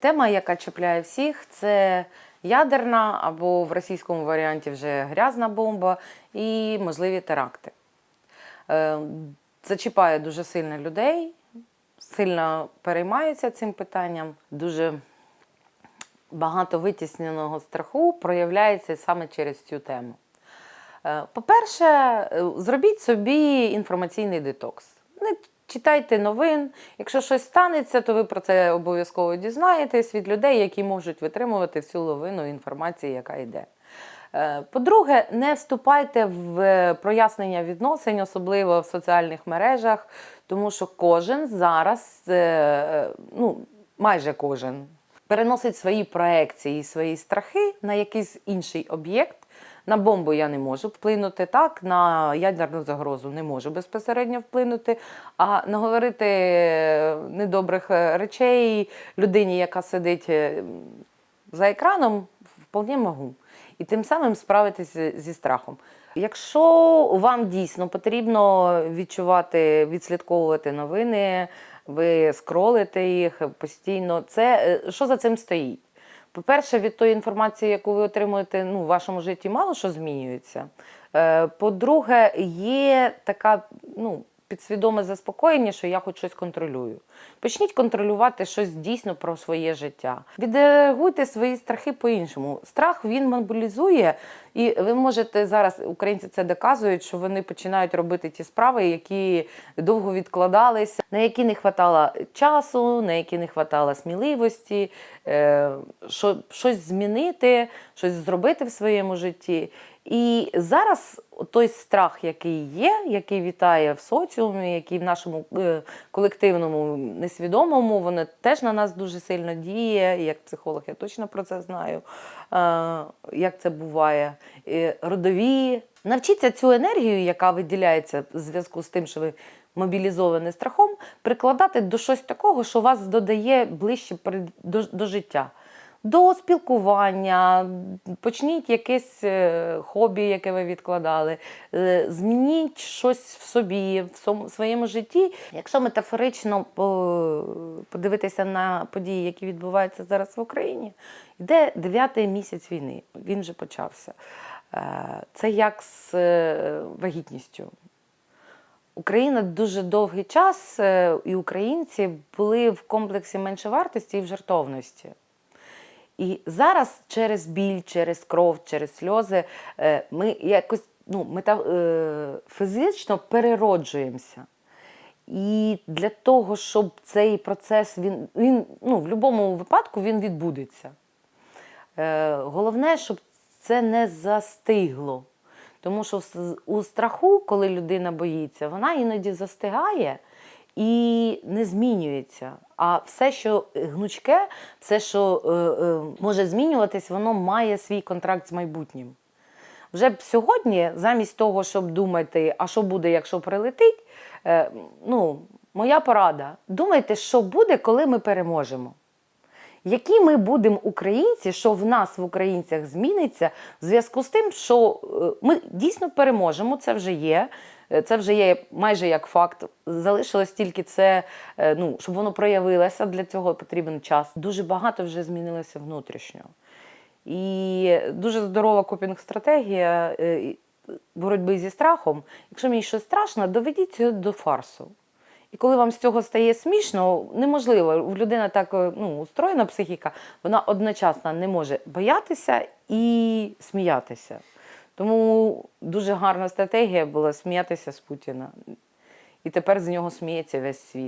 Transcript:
Тема, яка чіпляє всіх, це ядерна або в російському варіанті вже грязна бомба і можливі теракти. Е, Це чіпає дуже сильно людей, сильно переймаються цим питанням. Дуже багато витісненого страху проявляється саме через цю тему. Е, По-перше, е, зробіть собі інформаційний детокс. Не читайте новин. Якщо щось станеться, то ви про це обов'язково дізнаєтесь від людей, які можуть витримувати всю лавину інформації, яка йде. Е, По-друге, не вступайте в е, прояснення відносин, особливо в соціальних мережах, тому що кожен зараз, е, ну майже кожен, переносить свої проекції, свої страхи на якийсь інший об'єкт. На бомбу я не можу вплинути так, на ядерну загрозу не можу безпосередньо вплинути. А наговорити е, недобрих е, речей людині, яка сидить е, за екраном, вполне можу. І тим самим справитися зі страхом. Якщо вам дійсно потрібно відчувати, відслідковувати новини, ви скролите їх постійно, це що за цим стоїть? По-перше, від тої інформації, яку ви отримуєте, ну, в вашому житті мало що змінюється. Е, По-друге, є така ну, підсвідоме заспокоєння, що я хоч щось контролюю. Почніть контролювати щось дійсно про своє життя. Відреагуйте свої страхи по-іншому. Страх він мобілізує, і ви можете зараз, українці це доказують, що вони починають робити ті справи, які довго відкладалися, на які не вистачало часу, на які не вистачало сміливості, е, що, щось змінити, щось зробити в своєму житті. І зараз той страх, який є, який вітає в соціумі, який в нашому е, колективному несвідомому, воно теж на нас дуже сильно діє. Як психолог, я точно про це знаю, е, як це буває. Е, Родові. Навчіться цю енергію, яка виділяється в зв'язку з тим, що ви мобілізовані страхом, прикладати до щось такого, що вас додає ближче до, до життя до спілкування, почніть якесь е, хобі, яке ви відкладали, е, змініть щось в собі, в своєму житті. Якщо метафорично подивитися на події, які відбуваються зараз в Україні, йде дев'ятий місяць війни, він вже почався. Е, Це як з е, вагітністю. Україна дуже довгий час, е, і українці були в комплексі меншовартості і в жертовності. І зараз через біль, через кров, через сльози е, ми якось ну, мета, е, фізично перероджуємося. І для того, щоб цей процес він, він ну, в будь-якому випадку він відбудеться. Е, головне, щоб це не застигло. Тому що у страху, коли людина боїться, вона іноді застигає і не змінюється. А все, що гнучке, все, що е, е, може змінюватись, воно має свій контракт з майбутнім. Вже б сьогодні, замість того, щоб думати, а що буде, якщо прилетить, е, ну, моя порада: думайте, що буде, коли ми переможемо. Які ми будемо українці, що в нас в українцях зміниться в зв'язку з тим, що е, ми дійсно переможемо, це вже є. Е, Це вже є майже як факт. Залишилось тільки це, е, ну, щоб воно проявилося, для цього потрібен час. Дуже багато вже змінилося внутрішньо. І дуже здорова копінг-стратегія е, боротьби зі страхом. Якщо мені щось страшно, доведіть це до фарсу. І коли вам з цього стає смішно, неможливо. Людина так ну, устроєна психіка, вона одночасно не може боятися і сміятися. Тому дуже гарна стратегія була сміятися з Путіна. І тепер з нього сміється весь світ.